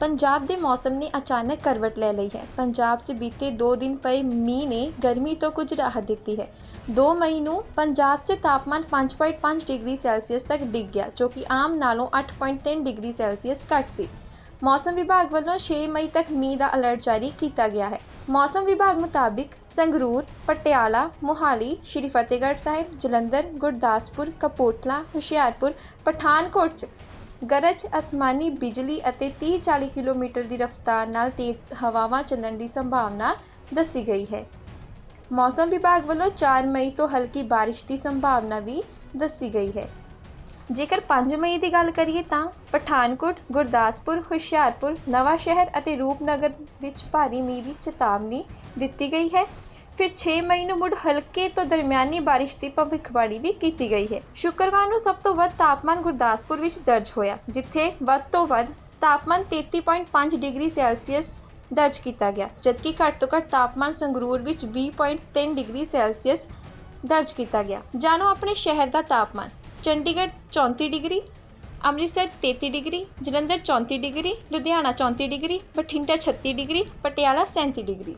ਪੰਜਾਬ ਦੇ ਮੌਸਮ ਨੇ ਅਚਾਨਕ ਕਰਵਟ ਲੈ ਲਈ ਹੈ। ਪੰਜਾਬ 'ਚ ਬੀਤੇ 2 ਦਿਨ ਪਏ ਮੀਂਹ ਨੇ ਗਰਮੀ ਤੋਂ ਕੁਝ ਰਾਹਤ ਦਿੱਤੀ ਹੈ। 2 ਮਈ ਨੂੰ ਪੰਜਾਬ 'ਚ ਤਾਪਮਾਨ 5.5 ਡਿਗਰੀ ਸੈਲਸੀਅਸ ਤੱਕ ਡਿੱਗ ਗਿਆ, ਜੋ ਕਿ ਆਮ ਨਾਲੋਂ 8.3 ਡਿਗਰੀ ਸੈਲਸੀਅਸ ਘੱਟ ਸੀ। ਮੌਸਮ ਵਿਭਾਗ ਵੱਲੋਂ 6 ਮਈ ਤੱਕ ਮੀਂਹ ਦਾ ਅਲਰਟ ਜਾਰੀ ਕੀਤਾ ਗਿਆ ਹੈ। ਮੌਸਮ ਵਿਭਾਗ ਮੁਤਾਬਿਕ ਸੰਗਰੂਰ, ਪਟਿਆਲਾ, ਮੋਹਾਲੀ, ਸ਼੍ਰੀ ਫਤਿਹਗੜ੍ਹ ਸਾਹਿਬ, ਜਲੰਧਰ, ਗੁਰਦਾਸਪੁਰ, ਕਪੂਰਥਲਾ, ਹੁਸ਼ਿਆਰਪੁਰ, ਪਠਾਨਕੋਟ 'ਚ ਗਰਜ ਅਸਮਾਨੀ ਬਿਜਲੀ ਅਤੇ 30-40 ਕਿਲੋਮੀਟਰ ਦੀ ਰਫ਼ਤਾਰ ਨਾਲ ਤੇਜ਼ ਹਵਾਵਾਂ ਚੱਲਣ ਦੀ ਸੰਭਾਵਨਾ ਦੱਸੀ ਗਈ ਹੈ। ਮੌਸਮ ਵਿਭਾਗ ਵੱਲੋਂ 4 ਮਈ ਤੋਂ ਹਲਕੀ ਬਾਰਿਸ਼ ਦੀ ਸੰਭਾਵਨਾ ਵੀ ਦੱਸੀ ਗਈ ਹੈ। ਜੇਕਰ 5 ਮਈ ਦੀ ਗੱਲ ਕਰੀਏ ਤਾਂ ਪਠਾਨਕੋਟ, ਗੁਰਦਾਸਪੁਰ, ਹੁਸ਼ਿਆਰਪੁਰ ਨਵਾਂ ਸ਼ਹਿਰ ਅਤੇ ਰੂਪਨਗਰ ਵਿੱਚ ਭਾਰੀ ਮੀਂਹ ਦੀ ਚੇਤਾਵਨੀ ਦਿੱਤੀ ਗਈ ਹੈ। ਫਿਰ 6 ਮਈ ਨੂੰ ਮੁੜ ਹਲਕੇ ਤੋਂ ਦਰਮਿਆਨੀ ਬਾਰਿਸ਼ ਦੀ ਭਵਿੱਖਬਾਣੀ ਵੀ ਕੀਤੀ ਗਈ ਹੈ। ਸ਼ੁੱਕਰਵਾਰ ਨੂੰ ਸਭ ਤੋਂ ਵੱਧ ਤਾਪਮਾਨ ਗੁਰਦਾਸਪੁਰ ਵਿੱਚ ਦਰਜ ਹੋਇਆ, ਜਿੱਥੇ ਵੱਧ ਤੋਂ ਵੱਧ ਤਾਪਮਾਨ 33.5 ਡਿਗਰੀ ਸੈਲਸੀਅਸ ਦਰਜ ਕੀਤਾ ਗਿਆ, ਜਦਕਿ ਘੱਟ ਤੋਂ ਘੱਟ ਤਾਪਮਾਨ ਸੰਗਰੂਰ ਵਿੱਚ 20.3 ਡਿਗਰੀ ਸੈਲਸੀਅਸ ਦਰਜ ਕੀਤਾ ਗਿਆ। ਜਾਣੋ ਆਪਣੇ ਸ਼ਹਿਰ ਦਾ ਤਾਪਮਾਨ, Chandigarh 34 degree, Amritsar 33 degree, Jalandhar 34 degree, Ludhiana 34 degree, Bathinda 36 degree, Patiala 37 degree.